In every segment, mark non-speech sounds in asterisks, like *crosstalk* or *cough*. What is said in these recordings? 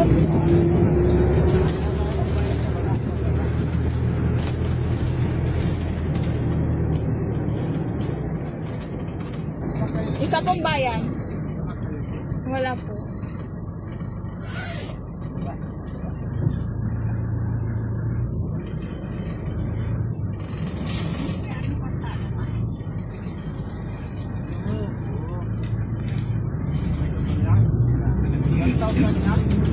Isa pong bayan? Wala po. Thank you.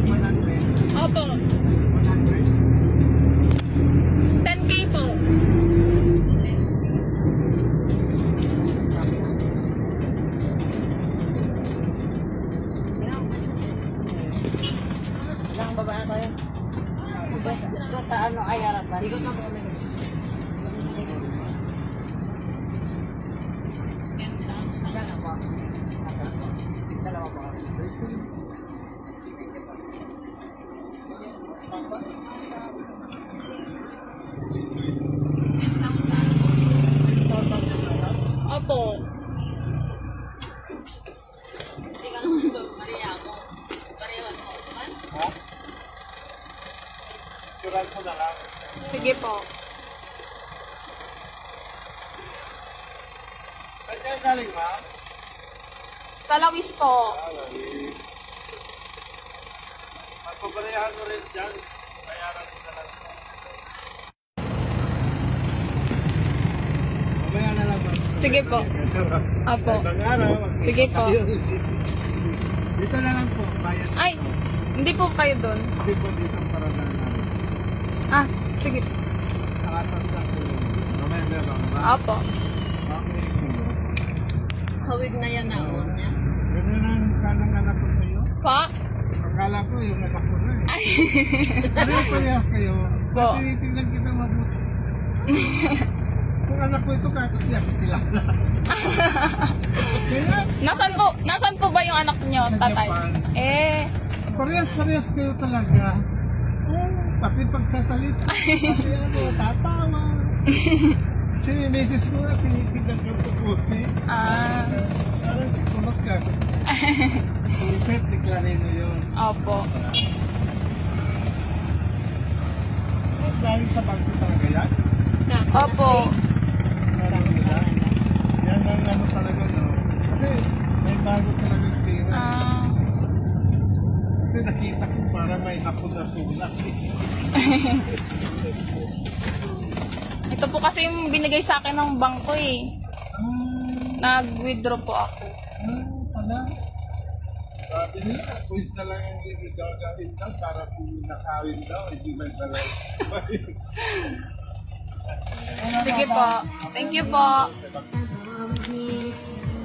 Opo. 10k po. Ilang babae tayo? Doon sa ano ay harapan. Ikot na po kami. Saan ako? Dalawa po kami. Opo. Hindi ka naman ba, Maria ako. Pareho ako. Man? Turan ko na lang. Sige po. Saan kayo galing, ma'am? Sa Lawis po. Magpaparehan mo rin dyan. Bayaran ko na lang. Mamaya na lang, ma'am. Sige po. Magkita Sige po. Dito na lang po. Bayan. Ay, hindi po kayo doon. Hindi po dito paradahan namin. Ma'am. Opo. Okay. Hawig na yan na on niya. Ganyan ang kanang anak ko sa iyo. Pa? Akala ko yung anak ko na eh. Ay. Pareho-pareho kayo. Po. Tinitingnan kita mabuti. Kung anak ko ito, kahit siya kilala. Kaya, Nasaan po, nasaan po ba yung anak niyo, tatay? Eh, parehas-parehas kayo talaga. Oh, pati pagsasalita. *laughs* Pati ano, tatawa. *laughs* Kasi yung misis ko na tinitignan ko puputi. ah, Parang si kulot ka. Puliset, *laughs* deklarin mo yun. opo. Oh, dahil sa bangko talaga yan. Opo. Ano nila? Yan ang ano talaga, no? Kasi may bago talaga pera. Ah, Kasi nakita ko parang may hapon na sulat. *laughs* ito po kasi yung binigay sa akin ng bangko eh. Nag-withdraw po ako. Ah, pala. Sabi nila, quiz na lang ang hindi gagawin daw para kung nakawin daw, hindi may balay. *laughs* Sige po. Thank you po. *laughs*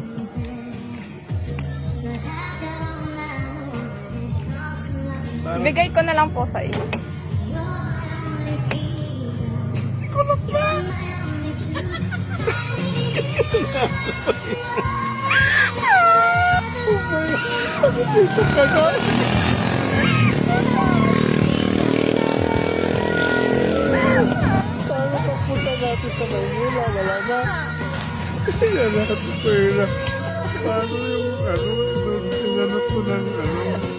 Bigay ko na lang po sa iyo. Paano papunta natin sa Maynila? Wala na. Yan natin pera. Paano yung ano, inanap ko ng ano,